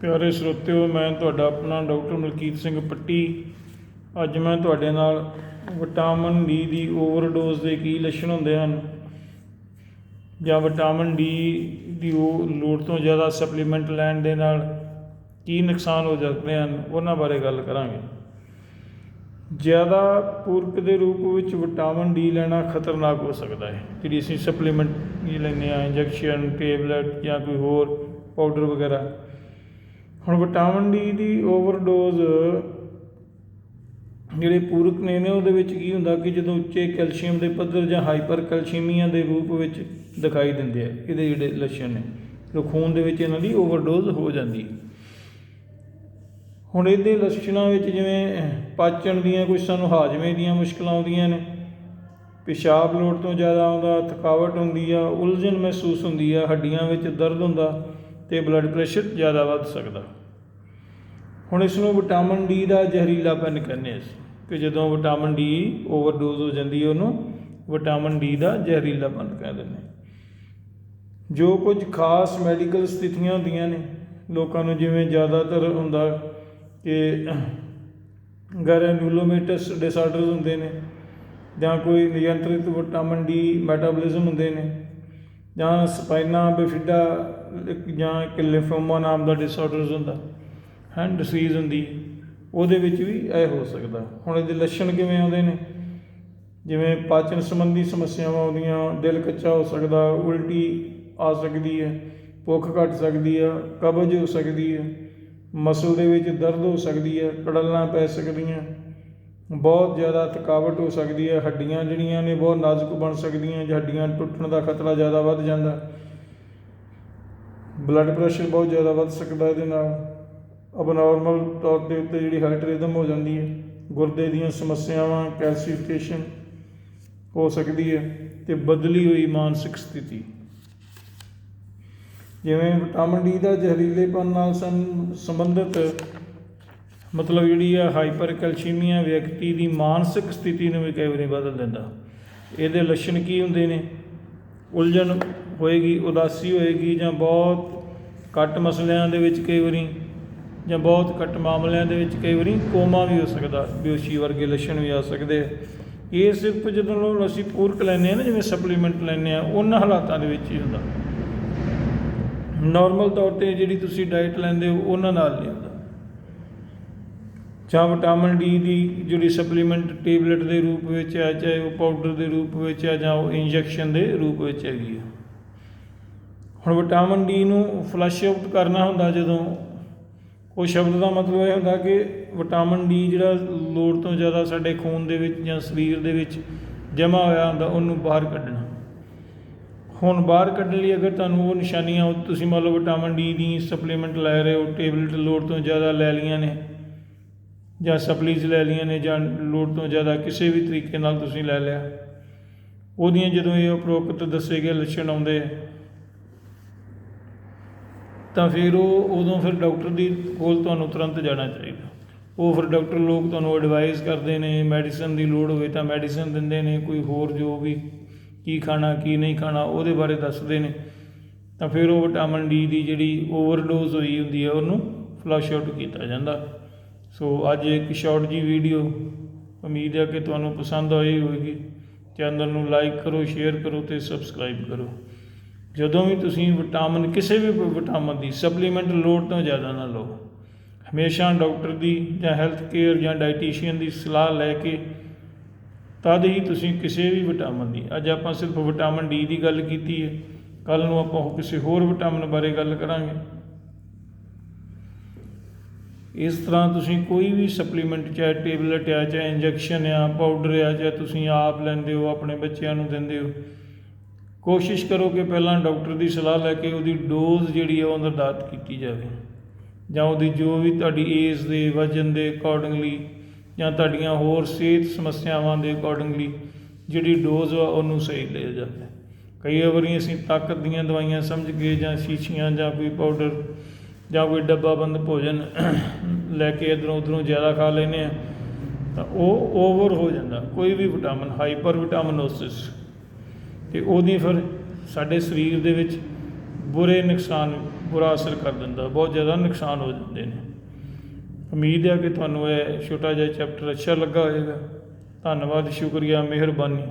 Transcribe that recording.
ਪਿਆਰੇ ਸਰੋਤਿਓ, ਮੈਂ ਤੁਹਾਡਾ ਆਪਣਾ ਡਾਕਟਰ ਮਲਕੀਤ ਸਿੰਘ ਪੱਟੀ। ਅੱਜ ਮੈਂ ਤੁਹਾਡੇ ਨਾਲ ਵਿਟਾਮਿਨ ਡੀ ਦੀ ਓਵਰਡੋਜ਼ ਦੇ ਕੀ ਲੱਛਣ ਹੁੰਦੇ ਹਨ ਜਾਂ ਵਿਟਾਮਿਨ ਡੀ ਦੀ ਉਹ ਲੋੜ ਤੋਂ ਜ਼ਿਆਦਾ ਸਪਲੀਮੈਂਟ ਲੈਣ ਦੇ ਨਾਲ ਕੀ ਨੁਕਸਾਨ ਹੋ ਸਕਦੇ ਹਨ, ਉਹਨਾਂ ਬਾਰੇ ਗੱਲ ਕਰਾਂਗੇ। ਜ਼ਿਆਦਾ ਪੂਰਕ ਦੇ ਰੂਪ ਵਿੱਚ ਵਿਟਾਮਿਨ ਡੀ ਲੈਣਾ ਖਤਰਨਾਕ ਹੋ ਸਕਦਾ ਹੈ, ਜਿਹੜੀ ਅਸੀਂ ਸਪਲੀਮੈਂਟ ਲੈਂਦੇ ਆ ਇੰਜੈਕਸ਼ਨ, ਟੇਬਲੇਟ ਜਾਂ ਕੋਈ ਹੋਰ ਪਾਊਡਰ ਵਗੈਰਾ। ਹੁਣ ਵਿਟਾਮਿਨ ਡੀ ਦੀ ਓਵਰਡੋਜ਼ ਜਿਹੜੇ ਪੂਰਕ ਨੇ ਨੇ ਉਹਦੇ ਵਿੱਚ ਕੀ ਹੁੰਦਾ ਕਿ ਜਦੋਂ ਉੱਚੇ ਕੈਲਸ਼ੀਅਮ ਦੇ ਪੱਧਰ ਜਾਂ ਹਾਈਪਰ ਕੈਲਸ਼ੀਮੀਆ ਦੇ ਰੂਪ ਵਿੱਚ ਦਿਖਾਈ ਦਿੰਦੇ ਆ, ਇਹਦੇ ਜਿਹੜੇ ਲੱਛਣ ਨੇ ਜੋ ਖੂਨ ਦੇ ਵਿੱਚ ਇਹਨਾਂ ਦੀ ਓਵਰਡੋਜ਼ ਹੋ ਜਾਂਦੀ ਹੈ। ਹੁਣ ਇਹਦੇ ਲੱਛਣਾਂ ਵਿੱਚ ਜਿਵੇਂ ਪਾਚਣ ਦੀਆਂ ਕੁਝ ਸਾਨੂੰ ਹਾਜ਼ਮੇ ਦੀਆਂ ਮੁਸ਼ਕਲਾਂ ਆਉਂਦੀਆਂ ਨੇ, ਪਿਸ਼ਾਬ ਲੋੜ ਤੋਂ ਜ਼ਿਆਦਾ ਆਉਂਦਾ, ਥਕਾਵਟ ਹੁੰਦੀ ਆ, ਉਲਝਣ ਮਹਿਸੂਸ ਹੁੰਦੀ ਆ, ਹੱਡੀਆਂ ਵਿੱਚ ਦਰਦ ਹੁੰਦਾ ਤੇ ਬਲੱਡ ਪ੍ਰੈਸ਼ਰ ਜ਼ਿਆਦਾ ਵੱਧ ਸਕਦਾ। ਹੁਣ ਇਸ ਨੂੰ ਵਿਟਾਮਿਨ ਡੀ ਦਾ ਜ਼ਹਿਰੀਲਾਪਨ ਕਹਿੰਦੇ ਅਸੀਂ, ਕਿ ਜਦੋਂ ਵਿਟਾਮਿਨ ਡੀ ਓਵਰਡੋਜ਼ ਹੋ ਜਾਂਦੀ ਹੈ ਉਹਨੂੰ, ਵਿਟਾਮਿਨ ਡੀ ਦਾ ਜ਼ਹਿਰੀਲਾਪਨ ਕਹਿ ਦਿੰਦੇ ਜੋ ਕੁਝ ਖਾਸ ਮੈਡੀਕਲ ਸਥਿਤੀਆਂ ਹੁੰਦੀਆਂ ਨੇ, ਲੋਕਾਂ ਨੂੰ ਜਿਵੇਂ ਜ਼ਿਆਦਾਤਰ ਹੁੰਦਾ ਕਿ ਗ੍ਰੈਨੂਲੋਮੇਟਸ ਡਿਸਆਰਡਰਸ ਹੁੰਦੇ ਨੇ, ਜਾਂ ਕੋਈ ਨਿਯੰਤਰਿਤ ਵਿਟਾਮਿਨ ਡੀ ਮੈਟਾਬੋਲਿਜ਼ਮ ਹੁੰਦੇ ਨੇ, ਜਾਂ ਸਪਾਈਨਾ, ਬਿਫਿਡਾ, ਜਾਂ ਕਿ ਲਿਫੋਮਾ ਨਾਮ ਦਾ ਡਿਸਆਰਡਰਸ ਹੁੰਦਾ। ਹੈ ਡਿਸੀਜ਼ ਹੁੰਦੀ ਉਹਦੇ ਵਿੱਚ ਵੀ ਇਹ ਹੋ ਸਕਦਾ। ਹੁਣ ਇਹਦੇ ਲੱਛਣ ਕਿਵੇਂ ਆਉਂਦੇ ਨੇ? ਜਿਵੇਂ ਪਾਚਨ ਸੰਬੰਧੀ ਸਮੱਸਿਆਵਾਂ ਆਉਂਦੀਆਂ, ਦਿਲ ਕੱਚਾ ਹੋ ਸਕਦਾ, ਉਲਟੀ ਆ ਸਕਦੀ ਹੈ, ਭੁੱਖ ਘਟ ਸਕਦੀ ਆ, ਕਬਜ਼ ਹੋ ਸਕਦੀ ਹੈ, ਮਸਲ ਦੇ ਵਿੱਚ ਦਰਦ ਹੋ ਸਕਦੀ ਹੈ, ਕੜਲਾਂ ਪੈ ਸਕਦੀਆਂ, ਬਹੁਤ ਜ਼ਿਆਦਾ ਥਕਾਵਟ ਹੋ ਸਕਦੀ ਹੈ, ਹੱਡੀਆਂ ਜਿਹੜੀਆਂ ਨੇ ਬਹੁਤ ਨਾਜ਼ੁਕ ਬਣ ਸਕਦੀਆਂ ਜਾਂ ਹੱਡੀਆਂ ਟੁੱਟਣ ਦਾ ਖਤਰਾ ਜ਼ਿਆਦਾ ਵੱਧ ਜਾਂਦਾ। ਬਲੱਡ ਪ੍ਰੈਸ਼ਰ ਬਹੁਤ ਜ਼ਿਆਦਾ ਵੱਧ ਸਕਦਾ ਇਹਦੇ ਨਾਲ। ਅਬਨੋਰਮਲ ਤੌਰ ਦੇ ਉੱਤੇ ਜਿਹੜੀ ਹਾਰਟ ਰਿਦਮ ਹੋ ਜਾਂਦੀ ਹੈ, ਗੁਰਦੇ ਦੀਆਂ ਸਮੱਸਿਆਵਾਂ ਕੈਲਸੀਫਿਕੇਸ਼ਨ ਹੋ ਸਕਦੀ ਹੈ ਤੇ ਬਦਲੀ ਹੋਈ ਮਾਨਸਿਕ ਸਥਿਤੀ। ਜਿਵੇਂ ਵਿਟਾਮਿਨ ਡੀ ਦਾ ਜ਼ਹਿਰੀਲੇਪਨ ਨਾਲ ਸੰਬੰਧਿਤ ਮਤਲਬ ਜਿਹੜੀ ਆ ਹਾਈਪਰ ਕੈਲਸ਼ੀਮੀਆ ਵਿਅਕਤੀ ਦੀ ਮਾਨਸਿਕ ਸਥਿਤੀ ਨੂੰ ਵੀ ਕਈ ਵਾਰੀ ਬਦਲ ਦਿੰਦਾ। ਇਹਦੇ ਲੱਛਣ ਕੀ ਹੁੰਦੇ ਨੇ? ਉਲਝਣ ਹੋਏਗੀ, ਉਦਾਸੀ ਹੋਏਗੀ ਜਾਂ ਬਹੁਤ ਘੱਟ ਮਸਲਿਆਂ ਦੇ ਵਿੱਚ ਕਈ ਵਾਰੀ ਜਾਂ ਬਹੁਤ ਘੱਟ ਮਾਮਲਿਆਂ ਦੇ ਵਿੱਚ ਕਈ ਵਾਰੀ ਕੋਮਾ ਵੀ ਹੋ ਸਕਦਾ, ਬੇਹੋਸ਼ੀ ਵਰਗੇ ਲੱਛਣ ਵੀ ਆ ਸਕਦੇ ਆ। ਇਹ ਸਿਰਫ ਜਦੋਂ ਅਸੀਂ ਪੂਰਕ ਲੈਂਦੇ ਆ ਨਾ, ਜਿਵੇਂ ਸਪਲੀਮੈਂਟ ਲੈਂਦੇ ਆ ਉਹਨਾਂ ਹਾਲਾਤਾਂ ਦੇ ਵਿੱਚ ਹੀ ਹੁੰਦਾ। ਨਾਰਮਲ ਤੌਰ ਤੇ ਜਿਹੜੀ ਤੁਸੀਂ ਡਾਈਟ ਲੈਂਦੇ ਹੋ, ਉਹਨਾਂ ਨਾਲ ਨਹੀਂ ਹੁੰਦਾ। ਜਾਂ ਵਿਟਾਮਿਨ ਡੀ ਦੀ ਜਿਹੜੀ ਸਪਲੀਮੈਂਟ ਟੇਬਲੇਟ ਦੇ ਰੂਪ ਵਿੱਚ ਆ ਚਾਹੇ ਉਹ ਪਾਊਡਰ ਦੇ ਰੂਪ ਵਿੱਚ ਆ ਜਾਂ ਉਹ ਇੰਜੈਕਸ਼ਨ ਦੇ ਰੂਪ ਵਿੱਚ ਹੈਗੀ ਆ। ਹੁਣ ਵਿਟਾਮਿਨ ਡੀ ਨੂੰ ਫਲਸ਼ ਆਊਟ ਕਰਨਾ ਹੁੰਦਾ ਜਦੋਂ ਉਹ ਸ਼ਬਦ ਦਾ ਮਤਲਬ ਇਹ ਹੁੰਦਾ ਕਿ ਵਿਟਾਮਿਨ ਡੀ ਜਿਹੜਾ ਲੋੜ ਤੋਂ ਜ਼ਿਆਦਾ ਸਾਡੇ ਖੂਨ ਦੇ ਵਿੱਚ ਜਾਂ ਸਰੀਰ ਦੇ ਵਿੱਚ ਜਮ੍ਹਾਂ ਹੋਇਆ ਹੁੰਦਾ, ਉਹਨੂੰ ਬਾਹਰ ਕੱਢਣਾ। ਹੁਣ ਬਾਹਰ ਕੱਢਣ ਲਈ ਅਗਰ ਤੁਹਾਨੂੰ ਉਹ ਨਿਸ਼ਾਨੀਆਂ ਤੁਸੀਂ ਮੰਨ ਲਓ ਵਿਟਾਮਿਨ ਡੀ ਦੀ ਸਪਲੀਮੈਂਟ ਲੈ ਰਹੇ ਹੋ, ਟੇਬਲੇਟ ਲੋੜ ਤੋਂ ਜ਼ਿਆਦਾ ਲੈ ਲਈਆਂ ਨੇ, ਜਾਂ ਸਪਲੀਜ਼ ਲੈ ਲਈਆਂ ਨੇ, ਜਾਂ ਲੋੜ ਤੋਂ ਜ਼ਿਆਦਾ ਕਿਸੇ ਵੀ ਤਰੀਕੇ ਨਾਲ ਤੁਸੀਂ ਲੈ ਲਿਆ। ਉਹਦੀਆਂ ਜਦੋਂ ਇਹ ਉਪਰੋਕਤ ਦੱਸੇ ਗਏ ਲੱਛਣ ਆਉਂਦੇ ਤਾਂ ਫਿਰ ਉਹ ਉਦੋਂ ਫਿਰ ਡਾਕਟਰ ਦੀ ਕੋਲ ਤੁਹਾਨੂੰ ਤੁਰੰਤ ਜਾਣਾ ਚਾਹੀਦਾ। ਉਹ ਫਿਰ ਡਾਕਟਰ ਲੋਕ ਤੁਹਾਨੂੰ ਐਡਵਾਈਸ ਕਰਦੇ ਨੇ ਮੈਡੀਸਨ ਦੀ ਲੋੜ ਹੋਵੇ ਤਾਂ ਮੈਡੀਸਨ ਦਿੰਦੇ ਨੇ, ਕੋਈ ਹੋਰ ਜੋ ਵੀ ਕੀ ਖਾਣਾ, ਕੀ ਨਹੀਂ ਖਾਣਾ, ਉਹਦੇ ਬਾਰੇ ਦੱਸਦੇ ਨੇ। ਤਾਂ ਫਿਰ ਉਹ ਵਿਟਾਮਿਨ ਡੀ ਦੀ ਜਿਹੜੀ ਓਵਰਡੋਜ਼ ਹੋਈ ਹੁੰਦੀ ਹੈ, ਉਹਨੂੰ ਫਲਸ਼ ਆਊਟ ਕੀਤਾ ਜਾਂਦਾ। ਸੋ ਅੱਜ ਇੱਕ ਸ਼ਾਰਟ ਜੀ ਵੀਡੀਓ ਉਮੀਦ ਹੈ ਕਿ ਤੁਹਾਨੂੰ ਪਸੰਦ ਆਈ ਹੋਵੇਗੀ। ਚੈਨਲ ਨੂੰ ਲਾਈਕ ਕਰੋ ਸ਼ੇਅਰ ਕਰੋ ਤੇ ਸਬਸਕ੍ਰਾਈਬ ਕਰੋ। ਜਦੋਂ ਵੀ ਤੁਸੀਂ ਵਿਟਾਮਿਨ ਕਿਸੇ ਵੀ ਵਿਟਾਮਿਨ ਦੀ ਸਪਲੀਮੈਂਟ ਲੋੜ ਤੋਂ ਜ਼ਿਆਦਾ ਨਾ ਲਓ ਹਮੇਸ਼ਾ ਡਾਕਟਰ ਦੀ ਜਾਂ ਹੈਲਥ ਕੇਅਰ ਜਾਂ ਡਾਈਟੀਸ਼ੀਅਨ ਦੀ ਸਲਾਹ ਲੈ ਕੇ ਤਦ ਹੀ ਤੁਸੀਂ ਕਿਸੇ ਵੀ ਵਿਟਾਮਿਨ ਦੀ, ਅੱਜ ਆਪਾਂ ਸਿਰਫ ਵਿਟਾਮਿਨ ਡੀ ਦੀ ਗੱਲ ਕੀਤੀ ਹੈ ਕੱਲ ਨੂੰ ਆਪਾਂ ਹੋਰ ਕਿਸੇ ਹੋਰ ਵਿਟਾਮਿਨ ਬਾਰੇ ਗੱਲ ਕਰਾਂਗੇ। ਇਸ ਤਰ੍ਹਾਂ ਤੁਸੀਂ ਕੋਈ ਵੀ ਸਪਲੀਮੈਂਟ, ਚਾਹੇ ਟੇਬਲੇਟ ਆ, ਚਾਹੇ ਇੰਜੈਕਸ਼ਨ ਆ, ਪਾਊਡਰ ਆ, ਚਾਹੇ ਤੁਸੀਂ ਆਪ ਲੈਂਦੇ ਹੋ, ਆਪਣੇ ਬੱਚਿਆਂ ਨੂੰ ਦਿੰਦੇ ਹੋ ਕੋਸ਼ਿਸ਼ ਕਰੋ ਕਿ ਪਹਿਲਾਂ ਡਾਕਟਰ ਦੀ ਸਲਾਹ ਲੈ ਕੇ ਉਹਦੀ ਡੋਜ਼ ਜਿਹੜੀ ਹੈ ਉਹ ਨਿਰਧਾਰਤ ਕੀਤੀ ਜਾਵੇ। ਜਾਂ ਉਹਦੀ ਜੋ ਵੀ ਤੁਹਾਡੀ ਏਜ ਦੇ, ਵਜਨ ਦੇ ਅਕੋਰਡਿੰਗਲੀ ਜਾਂ ਤੁਹਾਡੀਆਂ ਹੋਰ ਸਿਹਤ ਸਮੱਸਿਆਵਾਂ ਦੇ ਅਕੋਰਡਿੰਗਲੀ ਜਿਹੜੀ ਡੋਜ਼ ਆ ਉਹਨੂੰ ਸਹੀ ਲਿਆ ਜਾਵੇ। ਕਈ ਵਾਰੀ ਅਸੀਂ ਤਾਕਤ ਦੀਆਂ ਦਵਾਈਆਂ ਸਮਝ ਕੇ ਜਾਂ ਸ਼ੀਸ਼ੀਆਂ ਜਾਂ ਕੋਈ ਪਾਊਡਰ ਜਾਂ ਕੋਈ ਡੱਬਾਬੰਦ ਭੋਜਨ ਲੈ ਕੇ ਇਧਰੋਂ ਉਧਰੋਂ ਜ਼ਿਆਦਾ ਖਾ ਲੈਨੇ ਆ ਤਾਂ ਉਹ ਓਵਰ ਹੋ ਜਾਂਦਾ। ਕੋਈ ਵੀ ਵਿਟਾਮਿਨ ਹਾਈਪਰ ਵਿਟਾਮਿਨੋਸਿਸ ਅਤੇ ਉਹਦੀ ਫਿਰ ਸਾਡੇ ਸਰੀਰ ਦੇ ਵਿੱਚ ਬੁਰੇ ਨੁਕਸਾਨ, ਬੁਰਾ ਅਸਰ ਕਰ ਦਿੰਦਾ, ਬਹੁਤ ਜ਼ਿਆਦਾ ਨੁਕਸਾਨ ਹੋ ਜਾਂਦੇ ਨੇ। ਉਮੀਦ ਹੈ ਕਿ ਤੁਹਾਨੂੰ ਇਹ ਛੋਟਾ ਜਿਹਾ ਚੈਪਟਰ ਅੱਛਾ ਲੱਗਾ ਹੋਵੇਗਾ। ਧੰਨਵਾਦ, ਸ਼ੁਕਰੀਆ, ਮਿਹਰਬਾਨੀ।